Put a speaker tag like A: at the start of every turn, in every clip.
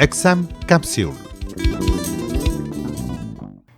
A: Exam capsule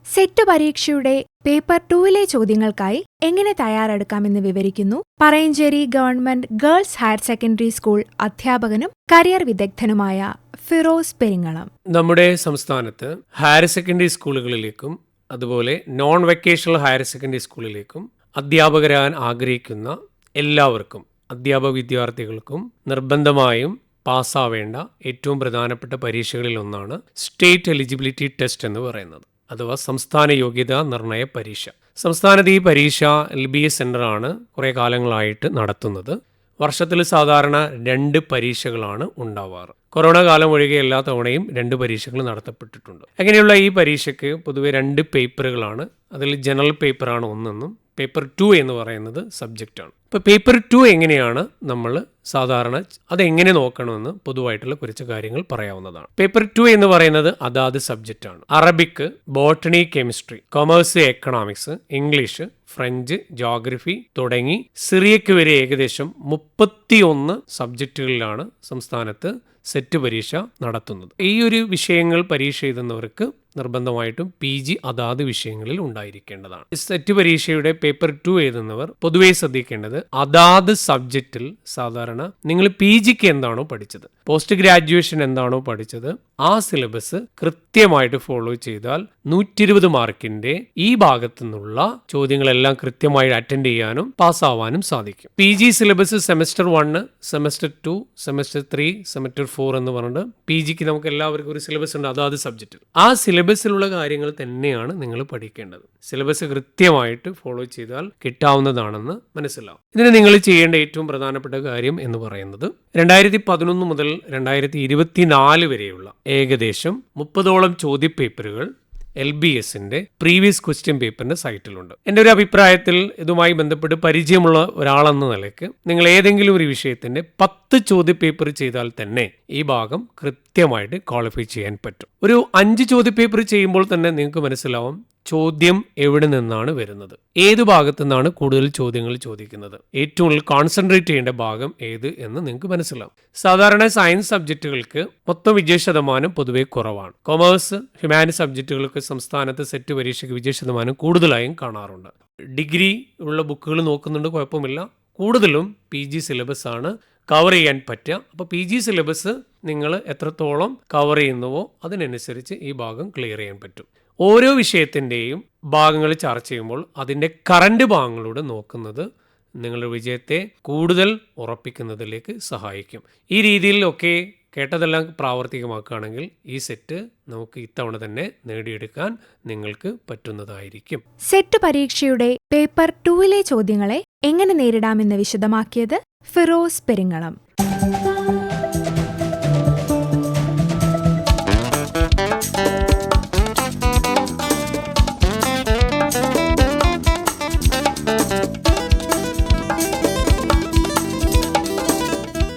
B: set പരീക്ഷയുടെ paper ടൂവിലെ ചോദ്യങ്ങൾക്കായി എങ്ങനെ തയ്യാറെടുക്കാമെന്ന് വിവരിക്കുന്നു Parayancheri government girls higher secondary school അധ്യാപകനും കരിയർ വിദഗ്ധനുമായ ഫിറോസ് പെരിങ്ങളം.
C: നമ്മുടെ സംസ്ഥാനത്ത് ഹയർ സെക്കൻഡറി സ്കൂളുകളിലേക്കും അതുപോലെ നോൺ വെക്കേഷണൽ ഹയർ സെക്കൻഡറി സ്കൂളിലേക്കും അധ്യാപകരാകാൻ ആഗ്രഹിക്കുന്ന എല്ലാവർക്കും അധ്യാപക വിദ്യാർത്ഥികൾക്കും നിർബന്ധമായും പാസ്സാവേണ്ട ഏറ്റവും പ്രധാനപ്പെട്ട പരീക്ഷകളിൽ ഒന്നാണ് സ്റ്റേറ്റ് എലിജിബിലിറ്റി ടെസ്റ്റ് എന്ന് പറയുന്നത് അഥവാ സംസ്ഥാന യോഗ്യതാ നിർണയ പരീക്ഷ. സംസ്ഥാനത്ത് ഈ പരീക്ഷ എൽ ബി എസ് സെന്ററാണ് കുറേ കാലങ്ങളായിട്ട് നടത്തുന്നത്. വർഷത്തിൽ സാധാരണ രണ്ട് പരീക്ഷകളാണ് ഉണ്ടാവാറ്. കൊറോണ കാലം ഒഴികെ എല്ലാ തവണയും രണ്ട് പരീക്ഷകൾ നടത്തപ്പെട്ടിട്ടുണ്ട്. അങ്ങനെയുള്ള ഈ പരീക്ഷയ്ക്ക് പൊതുവെ രണ്ട് പേപ്പറുകളാണ്. അതിൽ ജനറൽ പേപ്പറാണ് ഒന്നെന്നും പേപ്പർ ടു എന്ന് പറയുന്നത് സബ്ജക്റ്റാണ്. ഇപ്പോൾ പേപ്പർ ടു എങ്ങനെയാണ് നമ്മൾ സാധാരണ അതെങ്ങനെ നോക്കണമെന്ന് പൊതുവായിട്ടുള്ള കുറച്ച് കാര്യങ്ങൾ പറയാവുന്നതാണ്. പേപ്പർ ടു എന്ന് പറയുന്നത് അതാത് സബ്ജക്റ്റാണ് Arabic botany chemistry commerce economics English French geography തുടങ്ങി സിറിയക്ക് വരെ ഏകദേശം മുപ്പത്തിയൊന്ന് സബ്ജക്റ്റുകളിലാണ് സംസ്ഥാനത്ത് സെറ്റ് പരീക്ഷ നടത്തുന്നത്. ഈ ഒരു വിഷയങ്ങൾ പരീക്ഷ എഴുതുന്നവർക്ക് നിർബന്ധമായിട്ടും പി ജി അതാത് വിഷയങ്ങളിൽ ഉണ്ടായിരിക്കേണ്ടതാണ്. സെറ്റ് പരീക്ഷയുടെ പേപ്പർ ടു എഴുതുന്നവർ പൊതുവെ ശ്രദ്ധിക്കേണ്ടത് അതാത് സബ്ജക്റ്റിൽ സാധാരണ നിങ്ങൾ പി ജിക്ക് എന്താണോ പഠിച്ചത് പോസ്റ്റ് ഗ്രാജുവേഷൻ എന്താണോ പഠിച്ചത് ആ സിലബസ് കൃത്യമായിട്ട് ഫോളോ ചെയ്താൽ നൂറ്റി ഇരുപത് മാർക്കിന്റെ ഈ ഭാഗത്തു നിന്നുള്ള ചോദ്യങ്ങളെല്ലാം കൃത്യമായി അറ്റൻഡ് ചെയ്യാനും പാസ്സാവാനും സാധിക്കും. P G syllabus semester one semester two semester three semester four എന്ന് പറഞ്ഞിട്ട് പി ജിക്ക് നമുക്ക് എല്ലാവർക്കും ഒരു സിലബസ് ഉണ്ട് അതാത് സബ്ജക്റ്റിൽ. ആ സിലബസിലുള്ള കാര്യങ്ങൾ തന്നെയാണ് നിങ്ങൾ പഠിക്കേണ്ടത്. സിലബസ് കൃത്യമായിട്ട് ഫോളോ ചെയ്താൽ കിട്ടാവുന്നതാണെന്ന് മനസ്സിലാവും. ഇതിന് നിങ്ങൾ ചെയ്യേണ്ട ഏറ്റവും പ്രധാനപ്പെട്ട കാര്യം എന്ന് പറയുന്നത് രണ്ടായിരത്തി പതിനൊന്ന് മുതൽ രണ്ടായിരത്തി ഇരുപത്തിനാല് വരെയുള്ള ഏകദേശം മുപ്പതോളം ചോദ്യപേപ്പറുകൾ എൽ ബി എസിന്റെ പ്രീവിയസ് ക്വസ്റ്റ്യൻ പേപ്പറിന്റെ സൈറ്റിലുണ്ട്. എന്റെ ഒരു അഭിപ്രായത്തിൽ ഇതുമായി ബന്ധപ്പെട്ട് പരിചയമുള്ള ഒരാളെന്ന നിലയ്ക്ക് നിങ്ങൾ ഏതെങ്കിലും ഒരു വിഷയത്തിന്റെ പത്ത് ചോദ്യപേപ്പർ ചെയ്താൽ തന്നെ ഈ ഭാഗം കൃത്യമായിട്ട് ക്വാളിഫൈ ചെയ്യാൻ പറ്റും. ഒരു അഞ്ച് ചോദ്യപേപ്പർ ചെയ്യുമ്പോൾ തന്നെ നിങ്ങൾക്ക് മനസ്സിലാവും ചോദ്യം എവിടെ നിന്നാണ് വരുന്നത്? ഏത് ഭാഗത്തു നിന്നാണ് കൂടുതൽ ചോദ്യങ്ങൾ ചോദിക്കുന്നത്? ഏറ്റവും കൂടുതൽ കോൺസെൻട്രേറ്റ് ചെയ്യേണ്ട ഭാഗം ഏത് എന്ന് നിങ്ങൾക്ക് മനസ്സിലാവും. സാധാരണ സയൻസ് സബ്ജക്റ്റുകൾക്ക് മൊത്തം വിജയ ശതമാനം പൊതുവെ കുറവാണ്. കൊമേഴ്സ് ഹ്യൂമാനിറ്റി സബ്ജക്റ്റുകൾക്ക് സംസ്ഥാനത്ത് സെറ്റ് പരീക്ഷയ്ക്ക് വിജയ ശതമാനം കൂടുതലായും കാണാറുണ്ട്. ഡിഗ്രി ഉള്ള ബുക്കുകൾ നോക്കുന്നുണ്ട് കുഴപ്പമില്ല. കൂടുതലും പി ജി സിലബസ് ആണ് കവർ ചെയ്യാൻ പറ്റുക. അപ്പോൾ പി ജി സിലബസ് നിങ്ങൾ എത്രത്തോളം കവർ ചെയ്യുന്നുവോ അതിനനുസരിച്ച് ഈ ഭാഗം ക്ലിയർ ചെയ്യാൻ പറ്റും. ഓരോ വിഷയത്തിന്റെയും ഭാഗങ്ങൾ ചർച്ച ചെയ്യുമ്പോൾ അതിന്റെ കറണ്ട് ഭാഗങ്ങളോട് നോക്കുന്നത് നിങ്ങളുടെ വിജയത്തെ കൂടുതൽ ഉറപ്പിക്കുന്നതിലേക്ക് സഹായിക്കും. ഈ രീതിയിലൊക്കെ കേട്ടതെല്ലാം പ്രാവർത്തികമാക്കുകയാണെങ്കിൽ ഈ സെറ്റ് നമുക്ക് ഇത്തവണ തന്നെ നേടിയെടുക്കാൻ നിങ്ങൾക്ക് പറ്റുന്നതായിരിക്കും.
B: സെറ്റ് പരീക്ഷയുടെ പേപ്പർ ടൂവിലെ ചോദ്യങ്ങളെ എങ്ങനെ നേരിടാമെന്ന് വിശദമാക്കിയത് ഫിറോസ് പെരിങ്ങളം.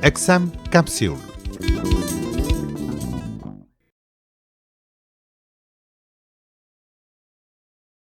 A: Exam capsule